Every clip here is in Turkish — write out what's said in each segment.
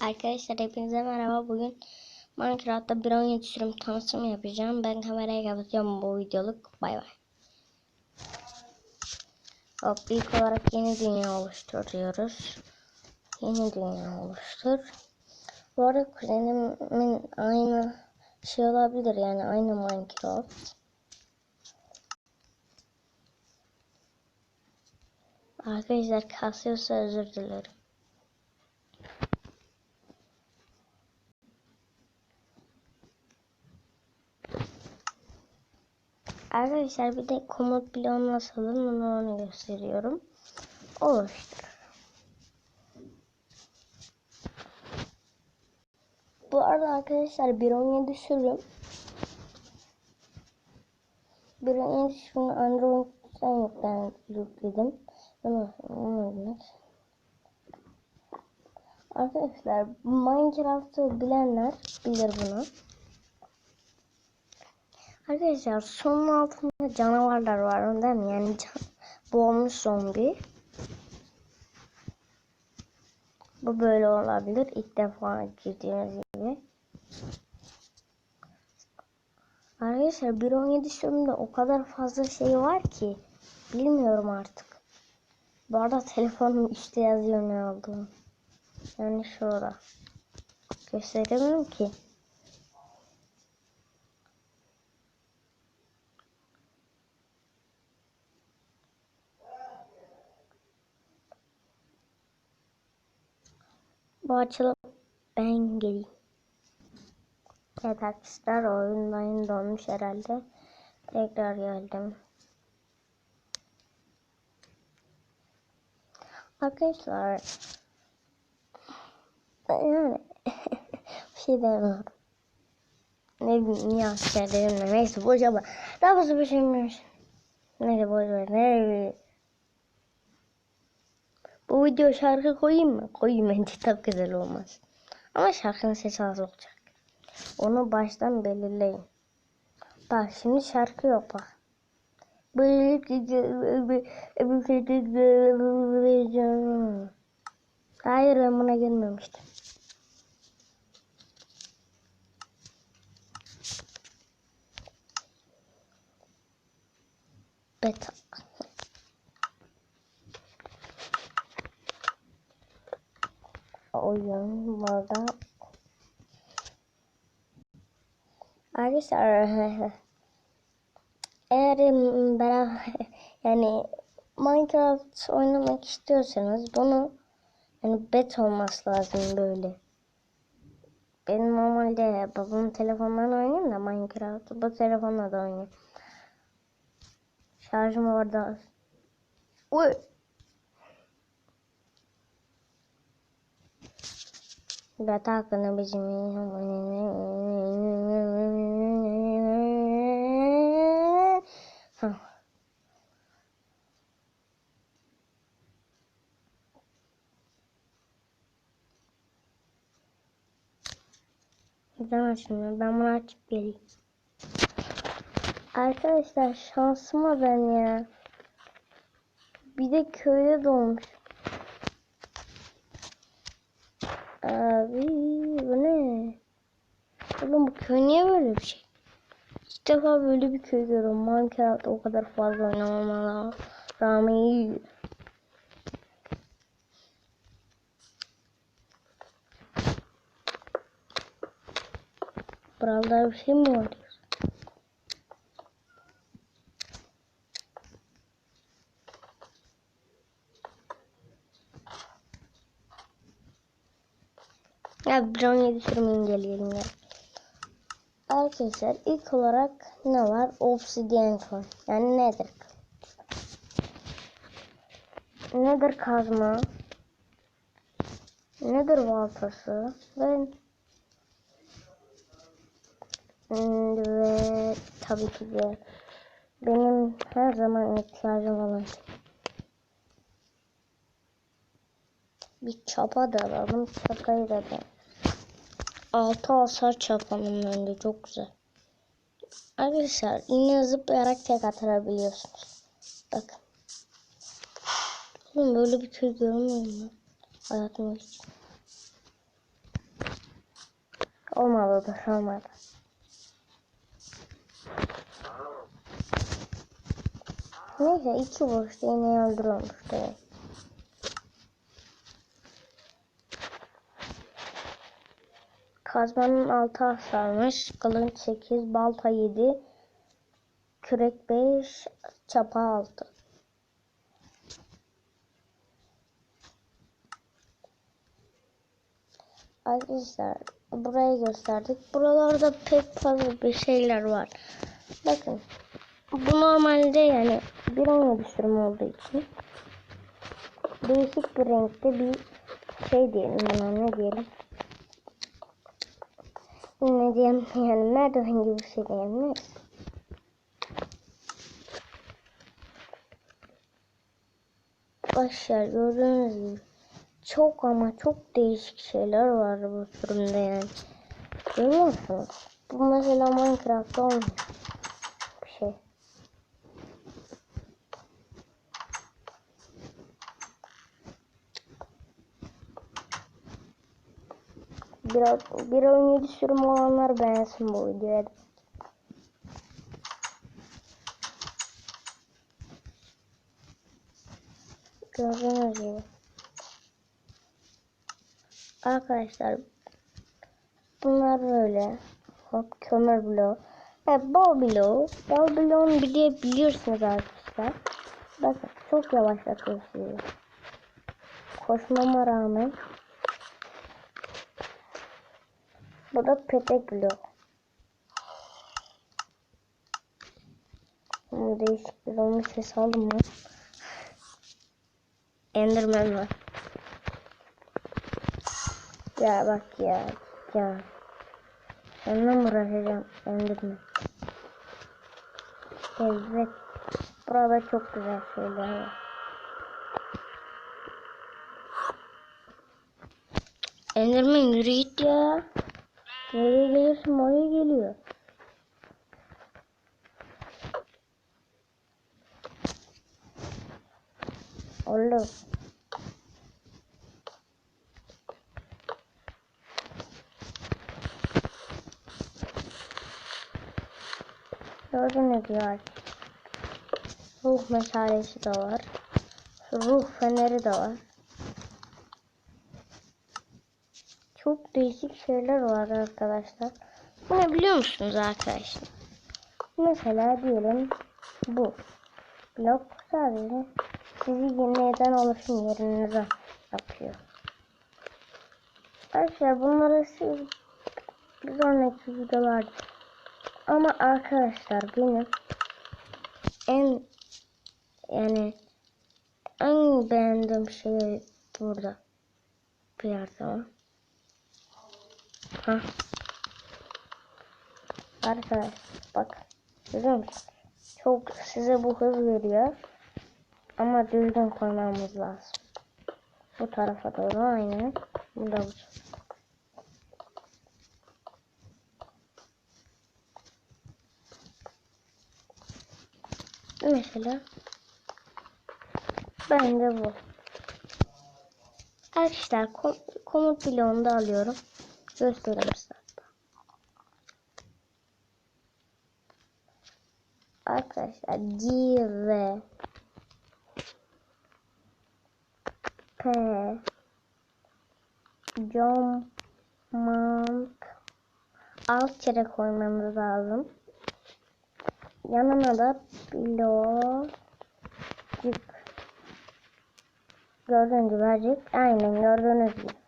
Arkadaşlar hepinize merhaba. Bugün Minecraft'ta bir oyun sürüm tanıtımı yapacağım. Ben kamerayı kapatıyorum bu videoluk. Bay bay. Hop ilk olarak yeni dünya oluşturuyoruz. Yeni dünya oluştur. Bu arada kuzenimin aynı şey olabilir yani aynı Minecraft. Arkadaşlar kasıyorsa özür dilerim. Arkadaşlar bir de komut bloğu nasıl onu onu gösteriyorum. Oluştur. Bu arada arkadaşlar 1.17 sürüm. 1.17 sürüm Android'den yüklen, yükledim. Arkadaşlar Minecraft'ı bilenler bilir bunu. Arkadaşlar sonun altında canavarlar var değil mi? Yani can, boğulmuş zombi. Bu böyle olabilir. İlk defa girdiğiniz gibi. Arkadaşlar 1.17 sürümde o kadar fazla şey var ki bilmiyorum artık. Bu arada telefonum işte yazıyor ne olduğunu. Yani şurada. Gösteremiyorum ki. Bu açılıp ben geleyim. Evet arkadaşlar oyundayım donmuş herhalde. Tekrar geldim. Arkadaşlar yani bir şey demiyorum. Ne bileyim niye asker dedim de neyse boş ama daha fazla bir şey bilmiyorum. Neyse boş ver ne bileyim. Bu video şarkı koyayım mı? Koyayım bence tabii güzel olmaz. Ama şarkının sesi az olacak. Onu baştan belirleyin. Bak şimdi şarkı yok bak. Hayır ben buna girmemiştim. Beta. Oyun burada arkadaşlar eğer beraber yani Minecraft oynamak istiyorsanız bunu yani bet olması lazım böyle. Benim normalde babamın telefonundan oynayayım da Minecraft bu telefonla da oynayayım. Şarjım orada. Uy. Beta hakkında bizim Neden açmıyor? Ben bunu açıp geleyim. Arkadaşlar şansıma ben ya. Bir de köyde doğmuş. Abi bu ne? Oğlum bu köy niye böyle bir şey? İlk defa böyle bir köy görüyorum. Minecraft o kadar fazla oynamama rağmen iyi. Buralarda bir şey mi var? Ya Bronya'yı sürmeyin gelelim ya. Arkadaşlar ilk olarak ne var? Obsidian coin. Yani nedir? Nedir kazma? Nedir baltası? Ve, hmm, ve tabii ki de benim her zaman ihtiyacım olan bir çapa da alalım. Çapayı da alalım. 6 hasar çarpanının önünde çok güzel. Arkadaşlar yine zıplayarak tek atabiliyorsunuz. Bakın. Oğlum böyle bir köy görmüyorum ben. Hayatımda hiç. Olmadı da olmadı. Neyse iki boşta ineği öldürülmüştü. Kazmanın altı hasarmış. Kılınç 8, balta 7, kürek 5, çapa 6. Arkadaşlar burayı gösterdik. Buralarda pek fazla bir şeyler var. Bakın. Bu normalde yani bir oyun sürüm olduğu için değişik bir renkte bir şey diyelim buna ne diyelim. Ne diyeyim yani merdiven gibi bir şey diyelim. Neyse. Gördüğünüz gibi çok ama çok değişik şeyler var bu sürümde yani. Görüyor musunuz? Bu mesela Minecraft'ta olmuyor. Bir şey. Bir, oyun yedi sürüm olanlar beğensin bu videoyu. Gördüğünüz gibi. Arkadaşlar bunlar böyle. Hop kömür bloğu. Evet, bal bloğu. Bal bloğunu bilebiliyorsunuz arkadaşlar. Bakın çok yavaşlatıyor sizi koşmama rağmen bu da petek bloğu Şimdi değişik bir olmuş ses aldım mı Enderman var ya bak ya. Ya. Onunla mı uğraşacağım? Endirme. Evet. Burada çok güzel şeyler var. Enderman yürü git ya. Nereye geliyorsun oraya geliyor. Oğlum. Gördüğünüz gibi ruh meşalesi de var. Ruh feneri de var. Çok değişik şeyler var arkadaşlar. Bu ne biliyor musunuz arkadaşlar? Mesela diyelim bu. Blok sadece sizi yeniden oluşum yerinize yapıyor. Arkadaşlar bunları siz bir sonraki videolarda ama arkadaşlar benim en yani en beğendiğim şey burada. Bir yerde var. Ha. Arkadaşlar bak. Musun? Çok size bu hız veriyor. Ama düzgün koymamız lazım. Bu tarafa doğru aynı. Bu da bu. Mesela ben de bu. Arkadaşlar kom komut bloğunu da alıyorum. Göstereyim size. Arkadaşlar give P Command alt kere koymamız lazım. Yanına da blocik gördüğünüz gibi verecek. Aynen gördüğünüz gibi.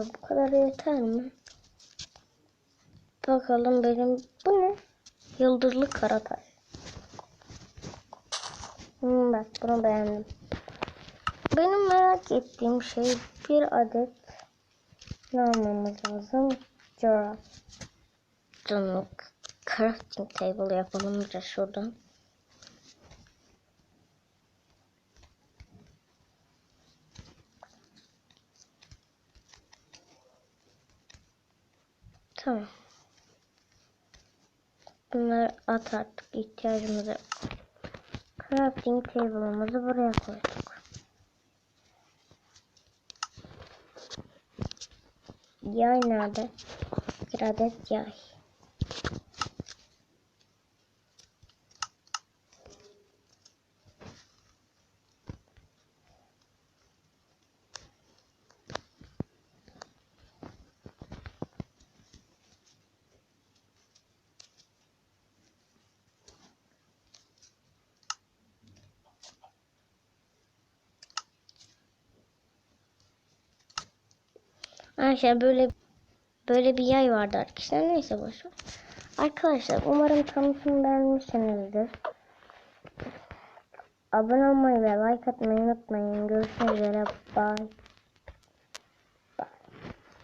Bu kadar yeter mi? Bakalım benim bu ne? Yıldızlı karataş. Hmm, bak bunu beğendim. Benim merak ettiğim şey bir adet ne almamız lazım? Jura. Canlık. Crafting table yapalım de şuradan. Tamam. Bunları at artık ihtiyacımız yok. Crafting table'ımızı buraya koyduk. Yay nerede? Bir adet yay. Arkadaşlar böyle böyle bir yay vardı arkadaşlar. Neyse boş ver. Arkadaşlar umarım tanıtımı beğenmişsinizdir. Abone olmayı ve like atmayı unutmayın. Görüşmek üzere. Bye.